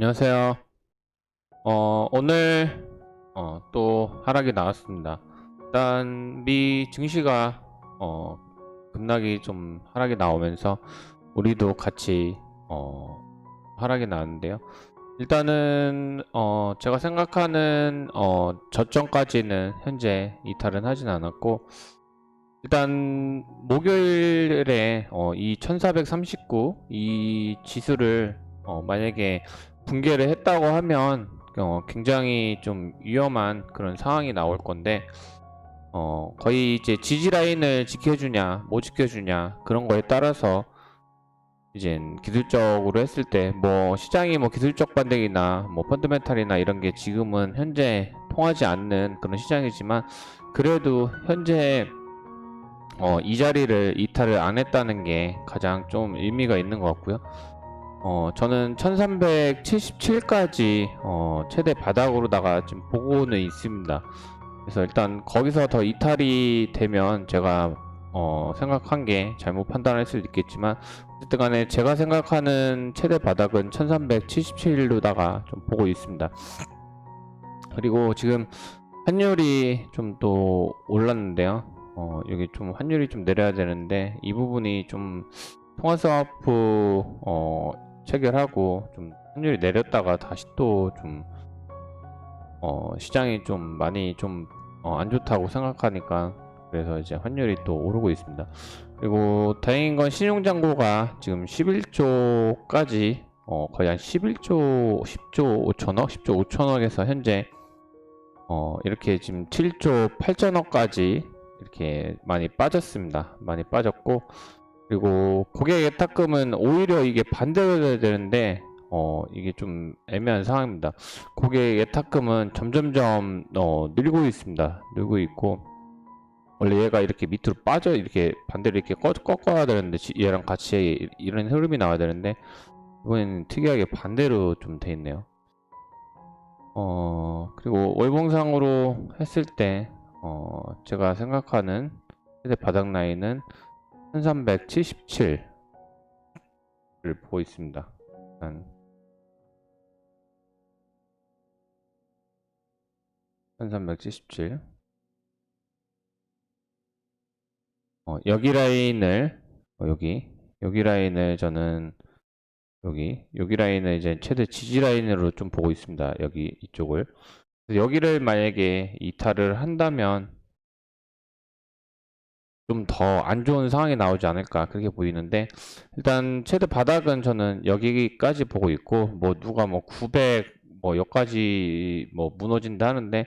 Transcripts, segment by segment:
안녕하세요. 어, 오늘 어, 또 하락이 나왔습니다. 일단 미 증시가 어, 급락이 좀 하락이 나오면서 우리도 같이 어, 하락이 나왔는데요. 일단은 어, 제가 생각하는 어, 저점까지는 현재 이탈은 하진 않았고 일단 목요일에 어, 이1439 이 지수를 어, 만약에 붕괴를 했다고 하면 어, 굉장히 좀 위험한 그런 상황이 나올 건데 어, 거의 이제 지지 라인을 지켜주냐 못 지켜주냐 그런 거에 따라서 이제 기술적으로 했을 때 뭐 시장이 뭐 기술적 반등이나 뭐 펀드멘탈이나 이런 게 지금은 현재 통하지 않는 그런 시장이지만 그래도 현재 어, 이 자리를 이탈을 안 했다는 게 가장 좀 의미가 있는 것 같고요. 어, 저는 1377까지 어, 최대 바닥으로다가 지금 보고는 있습니다. 그래서 일단 거기서 더 이탈이 되면 제가 어, 생각한 게 잘못 판단할 수도 있겠지만 어쨌든 간에 제가 생각하는 최대 바닥은 1377로다가 좀 보고 있습니다. 그리고 지금 환율이 좀 또 올랐는데요. 어, 여기 좀 환율이 좀 내려야 되는데 이 부분이 좀 통화스와프 어, 체결하고 좀 환율이 내렸다가 다시 또 좀 어, 시장이 좀 많이 좀안 좋다고 생각하니까 그래서 이제 환율이 또 오르고 있습니다. 그리고 다행인 건 신용잔고가 지금 11조까지 어, 거의 한 11조, 10조 5천억, 10조 5천억에서 현재 어, 이렇게 지금 7조 8천억까지 이렇게 많이 빠졌습니다. 많이 빠졌고 그리고 고객 예탁금은 오히려 이게 반대로 돼야 되는데 어 이게 좀 애매한 상황입니다. 고객 예탁금은 점점점 어 늘고 있습니다. 늘고 있고 원래 얘가 이렇게 밑으로 빠져 이렇게 반대로 이렇게 꺾, 꺾어야 되는데 지- 얘랑 같이 이런 흐름이 나와야 되는데 이번에는 특이하게 반대로 좀 돼 있네요. 어 그리고 월봉상으로 했을 때 어 제가 생각하는 최대 바닥 라인은 1377을 보고 있습니다. 일단 1377 어, 여기 라인을 어, 여기. 여기 라인을 저는 여기. 여기 라인을 이제 최대 지지 라인으로 좀 보고 있습니다. 여기 이쪽을. 여기를 만약에 이탈을 한다면 좀 더 안 좋은 상황이 나오지 않을까 그렇게 보이는데 일단 최대 바닥은 저는 여기까지 보고 있고 뭐 누가 뭐 900 뭐 여기까지 뭐 무너진다 하는데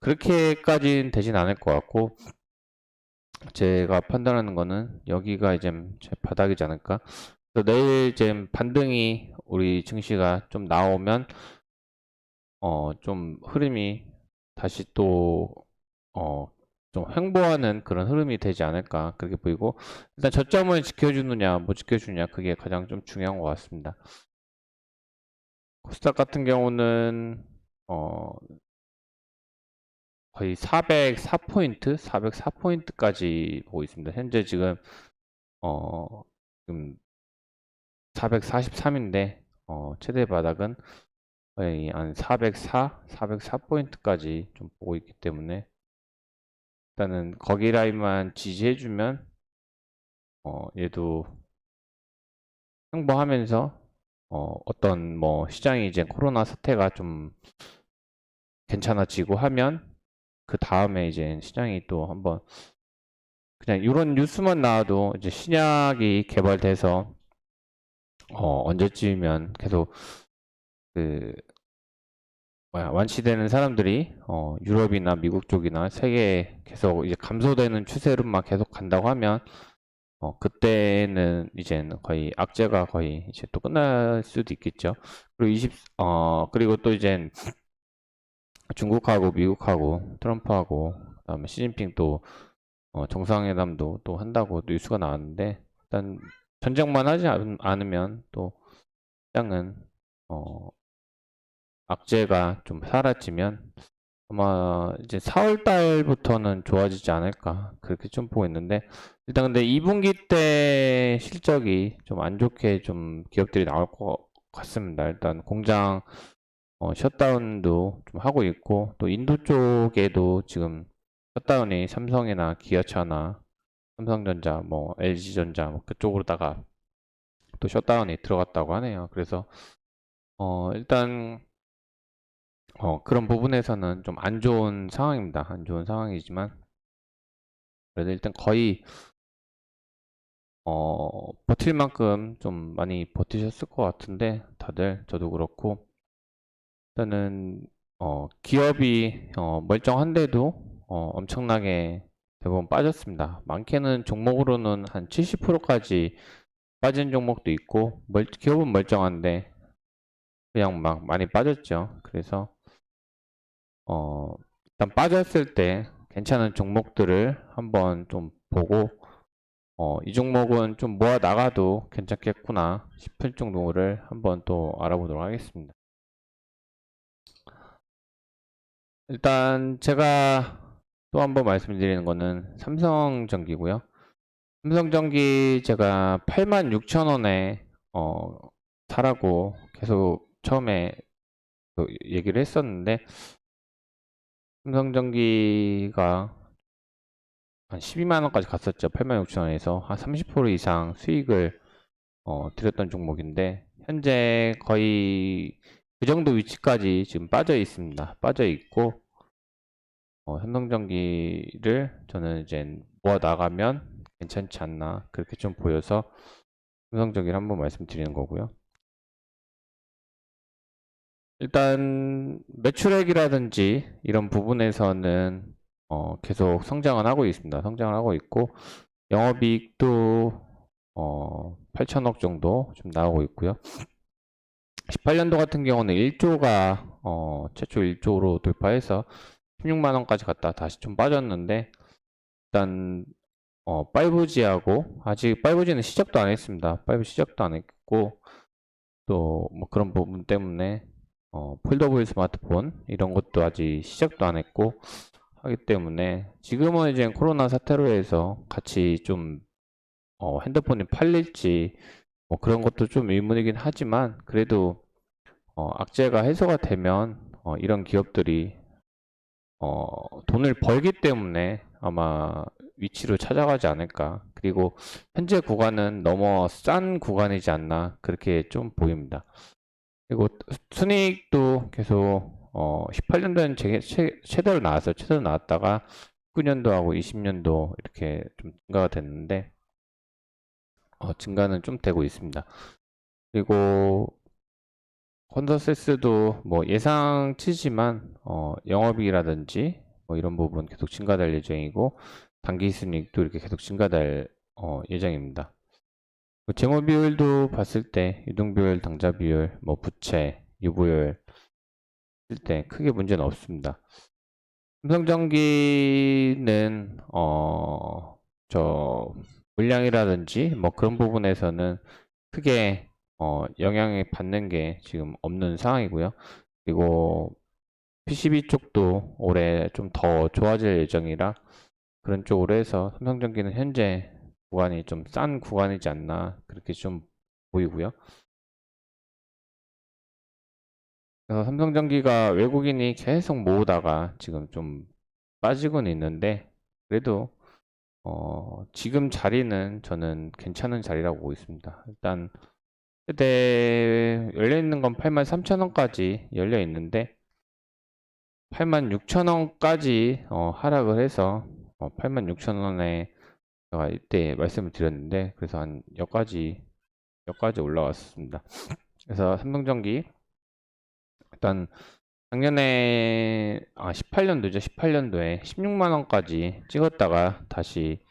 그렇게까지는 되진 않을 것 같고 제가 판단하는 거는 여기가 이제 제 바닥이지 않을까? 내일 이제 반등이 우리 증시가 좀 나오면 어 좀 흐름이 다시 또 어 좀 횡보하는 그런 흐름이 되지 않을까 그렇게 보이고 일단 저점을 지켜주느냐 못 지켜주느냐 그게 가장 좀 중요한 것 같습니다. 코스닥 같은 경우는 어 거의 404포인트, 404포인트까지 보고 있습니다. 현재 지금 어 지금 443인데 어 최대 바닥은 거의 한 404, 404포인트까지 좀 보고 있기 때문에 일단은 거기 라인만 지지해주면 어 얘도 횡보하면서 어 어떤 뭐 시장이 이제 코로나 사태가 좀 괜찮아지고 하면 그 다음에 이제 시장이 또 한번 그냥 이런 뉴스만 나와도 이제 신약이 개발돼서 어 언제쯤이면 계속 그 뭐야 완치되는 사람들이 어 유럽이나 미국 쪽이나 세계에 계속 이제 감소되는 추세로 막 계속 간다고 하면 어 그때는 이제는 거의 악재가 거의 이제 또 끝날 수도 있겠죠. 그리고 20, 어 그리고 또 이제 중국하고 미국하고 트럼프하고 그다음에 시진핑 또 어, 정상회담도 또 한다고 뉴스가 나왔는데 일단 전쟁만 하지 않- 않으면 또 시장은 어 악재가 좀 사라지면 아마 이제 4월 달부터는 좋아지지 않을까 그렇게 좀 보고 있는데 일단 근데 2분기 때 실적이 좀 안 좋게 좀 기업들이 나올 것 같습니다. 일단 공장 어, 셧다운도 좀 하고 있고 또 인도 쪽에도 지금 셧다운이 삼성이나 기아차나 삼성전자, 뭐 LG전자 뭐 그쪽으로다가 또 셧다운이 들어갔다고 하네요. 그래서 어, 일단 어, 그런 부분에서는 좀 안 좋은 상황입니다. 안 좋은 상황이지만 그래도 일단 거의 어, 버틸 만큼 좀 많이 버티셨을 것 같은데 다들 저도 그렇고 일단은 어, 기업이 어, 멀쩡한데도 어, 엄청나게 대부분 빠졌습니다. 많게는 종목으로는 한 70%까지 빠진 종목도 있고 멀, 기업은 멀쩡한데 그냥 막 많이 빠졌죠. 그래서 어, 일단 빠졌을 때 괜찮은 종목들을 한번 좀 보고 어, 이 종목은 좀 모아 나가도 괜찮겠구나 싶을 정도를 한번 또 알아보도록 하겠습니다. 일단 제가 또 한번 말씀드리는 거는 삼성전기고요. 삼성전기 제가 86,000원에 어, 사라고 계속 처음에 그 얘기를 했었는데 삼성전기가 한 12만 원까지 갔었죠. 86,000원에서 한 30% 이상 수익을 어, 드렸던 종목인데 현재 거의 그 정도 위치까지 지금 빠져 있습니다. 빠져 있고 어, 삼성전기를 저는 이제 모아 나가면 괜찮지 않나 그렇게 좀 보여서 삼성전기를 한번 말씀드리는 거고요. 일단 매출액이라든지 이런 부분에서는 어, 계속 성장을 하고 있습니다. 성장을 하고 있고 영업이익도 어, 8천억 정도 좀 나오고 있고요. 18년도 같은 경우는 1조가 어, 최초 1조로 돌파해서 16만 원까지 갔다 다시 좀 빠졌는데 일단 어, 5G하고 아직 5G는 시작도 안 했습니다. 5G 시작도 안 했고 또 뭐 그런 부분 때문에 어, 폴더블 스마트폰 이런 것도 아직 시작도 안 했고 하기 때문에 지금은 이제 코로나 사태로 해서 같이 좀 어, 핸드폰이 팔릴지 뭐 그런 것도 좀 의문이긴 하지만 그래도 어, 악재가 해소가 되면 어, 이런 기업들이 어, 돈을 벌기 때문에 아마 위치로 찾아가지 않을까. 그리고 현재 구간은 너무 싼 구간이지 않나 그렇게 좀 보입니다. 그리고 순이익도 계속 어, 18년도에는 제, 최, 최대로 나왔어요. 최대로 나왔다가 19년도하고 20년도 이렇게 좀 증가가 됐는데 어, 증가는 좀 되고 있습니다. 그리고 컨더세스도 뭐 예상치지만 어, 영업이익이라든지 뭐 이런 부분 계속 증가될 예정이고 단기 순이익도 이렇게 계속 증가될 어, 예정입니다. 그 재무 비율도 봤을 때 유동 비율, 당좌 비율, 뭐 부채, 유보율 쓸 때 크게 문제는 없습니다. 삼성전기는 어, 저 물량이라든지 뭐 그런 부분에서는 크게 어, 영향을 받는 게 지금 없는 상황이고요. 그리고 PCB 쪽도 올해 좀 더 좋아질 예정이라 그런 쪽으로 해서 삼성전기는 현재 구간이 좀 싼 구간이지 않나 그렇게 좀 보이고요. 삼성전기가 외국인이 계속 모으다가 지금 좀 빠지고는 있는데 그래도 어, 지금 자리는 저는 괜찮은 자리라고 보고 있습니다. 일단 최대 열려 있는 건 83,000원까지 열려 있는데 86,000원까지 어, 하락을 해서 어, 86,000원에 제가 이때 말씀을 드렸는데 그래서 한 여기까지 여기까지 올라왔습니다. 그래서 삼성전기 일단 작년에 아 18년도죠. 18년도에 16만 원까지 찍었다가 다시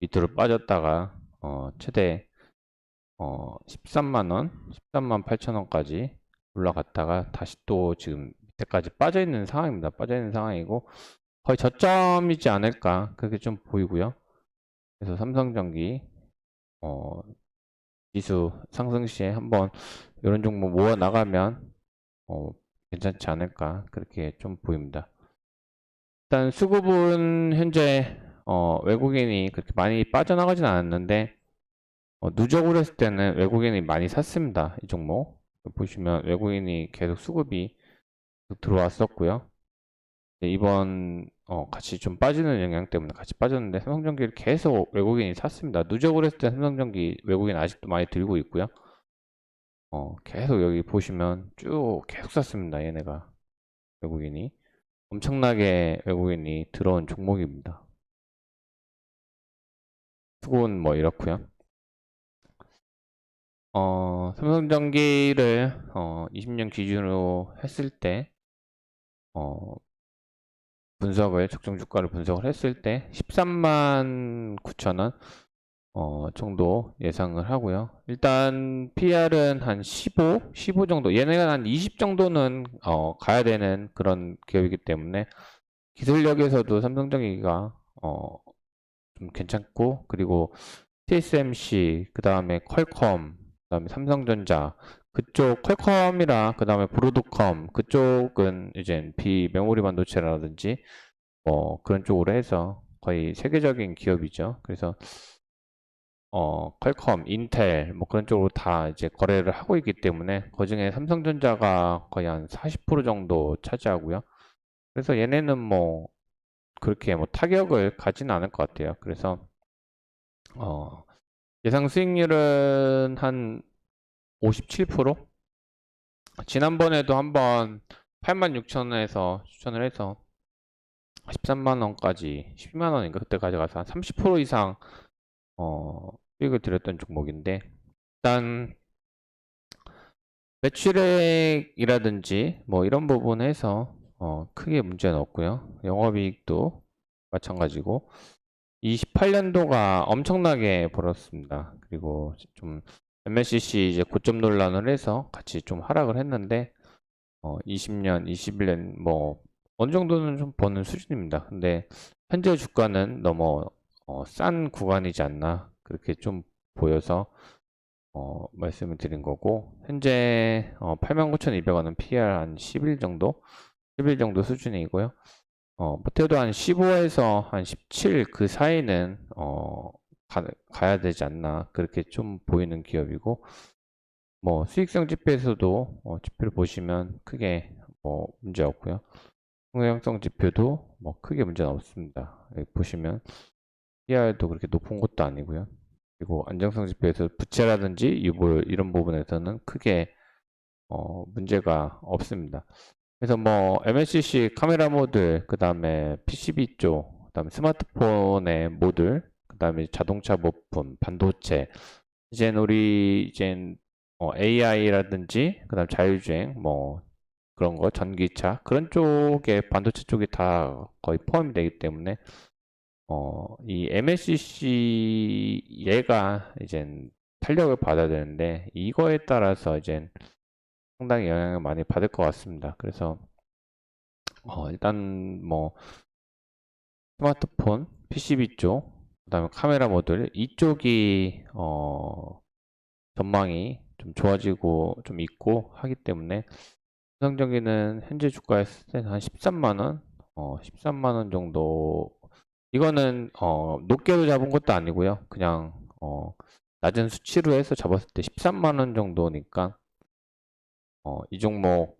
밑으로 빠졌다가 어, 최대 어, 13만 원, 13만 8천 원까지 올라갔다가 다시 또 지금 밑에까지 빠져 있는 상황입니다. 빠져 있는 상황이고 거의 저점이지 않을까 그렇게 좀 보이고요. 그래서 삼성전기 어, 지수 상승 시에 한번 이런 종목 모아 나가면 어, 괜찮지 않을까 그렇게 좀 보입니다. 일단 수급은 현재 어, 외국인이 그렇게 많이 빠져나가진 않았는데 어, 누적으로 했을 때는 외국인이 많이 샀습니다. 이 종목. 보시면 외국인이 계속 수급이 들어왔었고요. 네, 이번 어, 같이 좀 빠지는 영향 때문에 같이 빠졌는데 삼성전기를 계속 외국인이 샀습니다. 누적을 했을 때 삼성전기 외국인 아직도 많이 들고 있고요. 어, 계속 여기 보시면 쭉 계속 샀습니다. 얘네가 외국인이 엄청나게 외국인이 들어온 종목입니다. 수고는 뭐 이렇고요. 어, 삼성전기를 어, 20년 기준으로 했을 때 어, 분석을 적정 주가를 분석을 했을 때 13만 9천 원 어, 정도 예상을 하고요. 일단 PR은 한 15, 15 정도. 얘네가 한 20 정도는 어, 가야 되는 그런 기업이기 때문에 기술력에서도 삼성전기가 어, 좀 괜찮고 그리고 TSMC 그 다음에 퀄컴 그 다음에 삼성전자 그쪽 퀄컴이랑 그 다음에 브로드컴 그쪽은 이제 비메모리 반도체라든지 뭐 그런 쪽으로 해서 거의 세계적인 기업이죠. 그래서 어, 퀄컴, 인텔 뭐 그런 쪽으로 다 이제 거래를 하고 있기 때문에 그중에 삼성전자가 거의 한 40% 정도 차지하고요. 그래서 얘네는 뭐 그렇게 뭐 타격을 가지는 않을 것 같아요. 그래서 어, 예상 수익률은 한 57%? 지난번에도 한번 86,000원에서 추천을 해서 13만원까지 12만원인가 그때 가져가서 한 30% 이상 어, 수익을 드렸던 종목인데 일단 매출액이라든지 뭐 이런 부분에서 어, 크게 문제는 없고요. 영업이익도 마찬가지고 28년도가 엄청나게 벌었습니다. 그리고 좀 MLCC 이제 고점 논란을 해서 같이 좀 하락을 했는데 어, 20년, 21년 뭐 어느 정도는 좀 버는 수준입니다. 근데 현재 주가는 너무 어, 싼 구간이지 않나 그렇게 좀 보여서 어, 말씀을 드린 거고 현재 어, 89,200원은 PR 한 10일 정도 10일 정도 수준이고요. 어, 못해도 한 15에서 한 17 그 사이는 어, 가, 가야 되지 않나 그렇게 좀 보이는 기업이고 뭐 수익성 지표에서도 어, 지표를 보시면 크게 뭐 문제 없고요. 성장성 지표도 뭐 크게 문제는 없습니다. 여기 보시면 PR도 그렇게 높은 것도 아니고요. 그리고 안정성 지표에서 부채라든지 유볼 이런 부분에서는 크게 어, 문제가 없습니다. 그래서 뭐 MLCC 카메라 모듈, 그 다음에 PCB 쪽, 그 다음에 스마트폰의 모듈, 그 다음에 자동차 부품, 반도체, 이젠 우리 이젠 어, AI라든지, 그 다음 자율주행, 뭐 그런 거, 전기차 그런 쪽에 반도체 쪽이 다 거의 포함이 되기 때문에 어, 이 MLCC 얘가 이젠 탄력을 받아야 되는데 이거에 따라서 이젠 상당히 영향을 많이 받을 것 같습니다. 그래서 어, 일단 뭐 스마트폰, PCB 쪽, 그 다음에 카메라 모듈 이쪽이 어, 전망이 좀 좋아지고 좀 있고 하기 때문에 삼성전기는 현재 주가에 한 13만 원, 어, 13만 원 정도 이거는 어, 높게도 잡은 것도 아니고요. 그냥 어, 낮은 수치로 해서 잡았을 때 13만 원 정도니까 어, 이 종목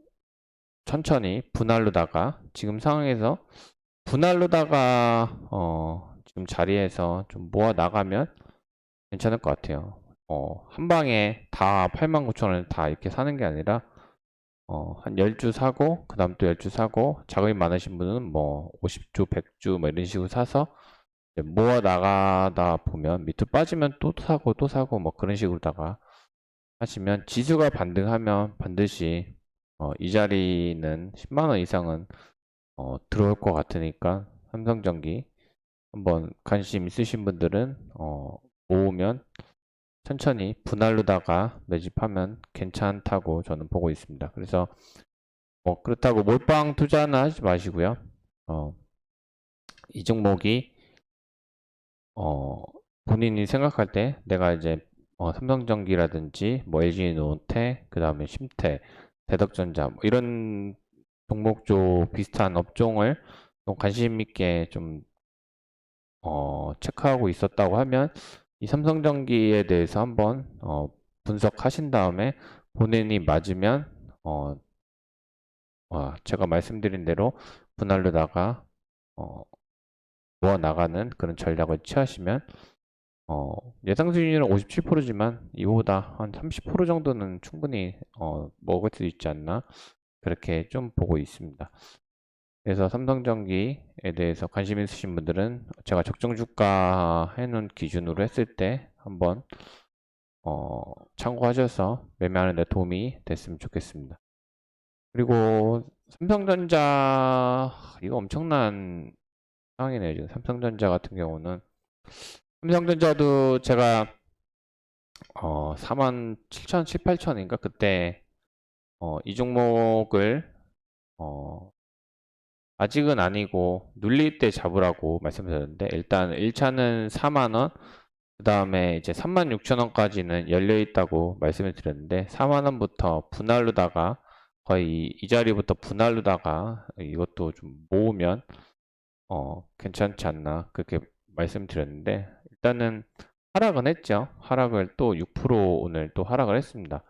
천천히 분할로다가 지금 상황에서 분할로다가 어, 지금 자리에서 좀 모아 나가면 괜찮을 것 같아요. 어, 한 방에 다 89,000원 다 이렇게 사는 게 아니라 어, 한 10주 사고 그 다음 또 10주 사고 자금이 많으신 분은 뭐 50주, 100주 뭐 이런 식으로 사서 모아 나가다 보면 밑으로 빠지면 또 사고 또 사고 뭐 그런 식으로다가 하시면 지수가 반등하면 반드시 어, 이 자리는 10만원 이상은 어, 들어올 것 같으니까 삼성전기 한번 관심 있으신 분들은 어, 모으면 천천히 분할로다가 매집하면 괜찮다고 저는 보고 있습니다. 그래서 뭐 그렇다고 몰빵 투자는 하지 마시고요. 어, 이 종목이 어, 본인이 생각할 때 내가 이제 어, 삼성전기라든지 뭐 LG노태, 그 다음에 심태, 대덕전자 뭐 이런 종목 쪽 비슷한 업종을 좀 관심 있게 좀 어, 체크하고 있었다고 하면 이 삼성전기에 대해서 한번 어, 분석하신 다음에 본인이 맞으면 어, 어, 제가 말씀드린 대로 분할로다가 어, 모아 나가는 그런 전략을 취하시면 어, 예상 수익률은 57%지만 이보다 한 30% 정도는 충분히 어, 먹을 수 있지 않나 그렇게 좀 보고 있습니다. 그래서 삼성전기에 대해서 관심 있으신 분들은 제가 적정 주가 해놓은 기준으로 했을 때 한번 어, 참고하셔서 매매하는 데 도움이 됐으면 좋겠습니다. 그리고 삼성전자 이거 엄청난 상황이네요. 지금 삼성전자 같은 경우는 삼성전자도 제가 어 4만 7천 7, 8천인가 그때 어, 이 종목을 어, 아직은 아니고 눌릴 때 잡으라고 말씀드렸는데 일단 1차는 4만원 그 다음에 이제 36,000원까지는 열려 있다고 말씀을 드렸는데 4만원부터 분할로다가 거의 이 자리부터 분할로다가 이것도 좀 모으면 어 괜찮지 않나 그렇게 말씀드렸는데 일단은 하락은 했죠. 하락을 또 6% 오늘 또 하락을 했습니다.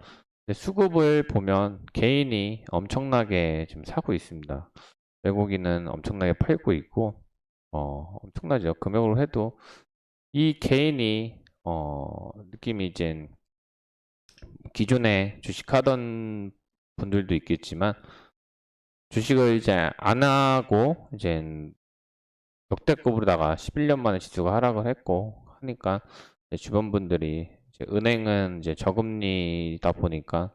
수급을 보면 개인이 엄청나게 지금 사고 있습니다 외국인은 엄청나게 팔고 있고 어 엄청나죠 금액으로 해도 이 개인이 어 느낌이 이제 기존에 주식하던 분들도 있겠지만 주식을 이제 안 하고 이제 역대급으로다가 11년 만에 지수가 하락을 했고 하니까 주변 분들이 이제 은행은 이제 저금리다 보니까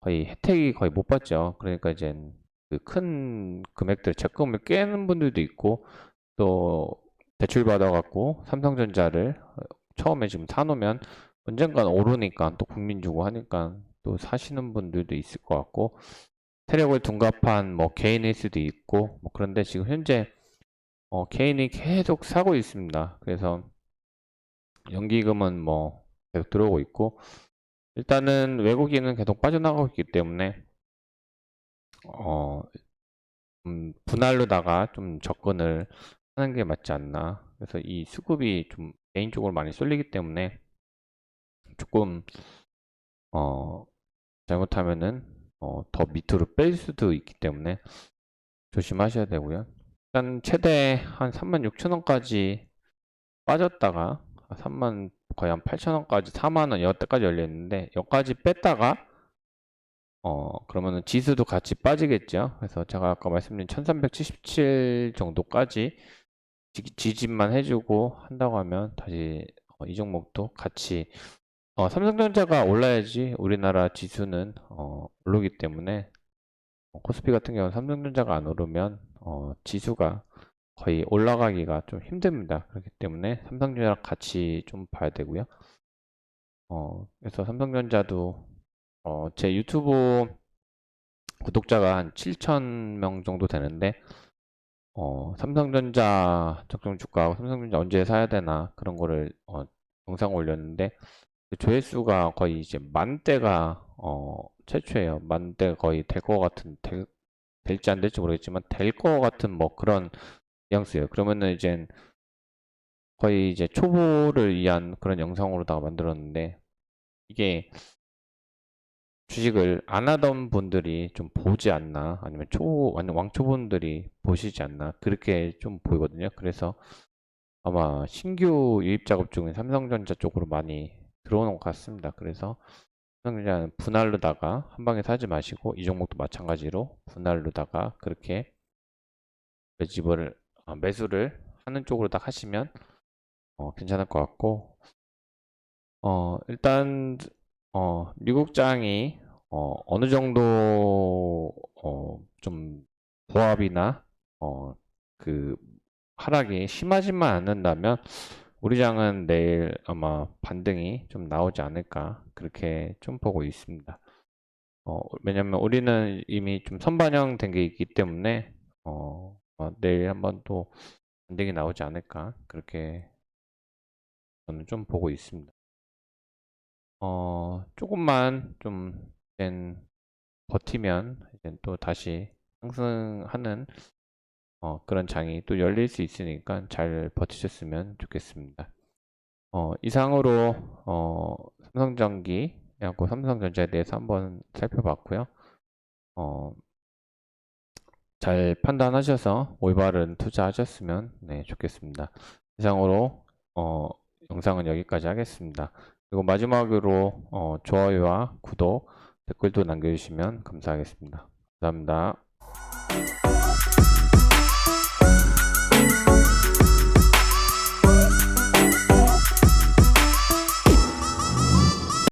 거의 혜택이 거의 못 받죠. 그러니까 이제 그 큰 금액들 적금을 깨는 분들도 있고 또 대출 받아갖고 삼성전자를 처음에 지금 사놓으면 언젠간 오르니까 또 국민 주고 하니까 또 사시는 분들도 있을 것 같고 세력을 둔갑한 뭐 개인일 수도 있고 뭐 그런데 지금 현재 어, 개인이 계속 사고 있습니다. 그래서 연기금은 뭐 계속 들어오고 있고 일단은 외국인은 계속 빠져나가고 있기 때문에 어, 음, 분할로다가 좀 접근을 하는 게 맞지 않나. 그래서 이 수급이 좀 개인적으로 많이 쏠리기 때문에 조금 어, 잘못하면은 어, 더 밑으로 뺄 수도 있기 때문에 조심하셔야 되고요. 일단 최대 한 36,000원까지 빠졌다가 3만 거의 한 8,000원까지 4만 원 여기까지 열렸는데 여기까지 뺐다가 어 그러면은 지수도 같이 빠지겠죠. 그래서 제가 아까 말씀드린 1377 정도까지 지, 집만 해주고 한다고 하면 다시 어, 이 종목도 같이 어, 삼성전자가 올라야지 우리나라 지수는 어, 오르기 때문에 어, 코스피 같은 경우는 삼성전자가 안 오르면 어, 지수가 거의 올라가기가 좀 힘듭니다. 그렇기 때문에 삼성전자랑 같이 좀 봐야 되고요. 어, 그래서 삼성전자도 어, 제 유튜브 구독자가 한 7,000명 정도 되는데, 어, 삼성전자 적정 주가하고 삼성전자 언제 사야 되나 그런 거를 어, 영상 올렸는데, 그 조회수가 거의 이제 만대가 어, 최초예요. 만대 거의 될 것 같은, 될, 될지 안 될지 모르겠지만, 될 것 같은 뭐 그런 뉘앙스예요. 그러면은 이제 거의 이제 초보를 위한 그런 영상으로다가 만들었는데, 이게 주식을 안 하던 분들이 좀 보지 않나? 아니면 초 완전 왕초보분들이 보시지 않나? 그렇게 좀 보이거든요. 그래서 아마 신규 유입 작업 중에 삼성전자 쪽으로 많이 들어오는 것 같습니다. 그래서 삼성전자는 분할로다가 한 방에 사지 마시고 이 종목도 마찬가지로 분할로다가 그렇게 매집을 아, 매수를 하는 쪽으로 딱 하시면 어, 괜찮을 것 같고 어, 일단 어, 미국장이 어, 어느 정도 어, 좀 보합이나 어, 그 하락이 심하지만 않는다면 우리 장은 내일 아마 반등이 좀 나오지 않을까 그렇게 좀 보고 있습니다. 어, 왜냐면 우리는 이미 좀 선반영 된 게 있기 때문에 어, 어, 내일 한번 또 반등이 나오지 않을까 그렇게 저는 좀 보고 있습니다. 어, 조금만 좀 버티면 또 다시 상승하는 어, 그런 장이 또 열릴 수 있으니까 잘 버티셨으면 좋겠습니다. 어, 이상으로 어, 삼성전기 해갖고 삼성전자에 대해서 한번 살펴봤고요. 어, 잘 판단하셔서 올바른 투자하셨으면 네, 좋겠습니다. 이상으로 어, 영상은 여기까지 하겠습니다. 그리고 마지막으로 어, 좋아요와 구독, 댓글도 남겨주시면 감사하겠습니다. 감사합니다.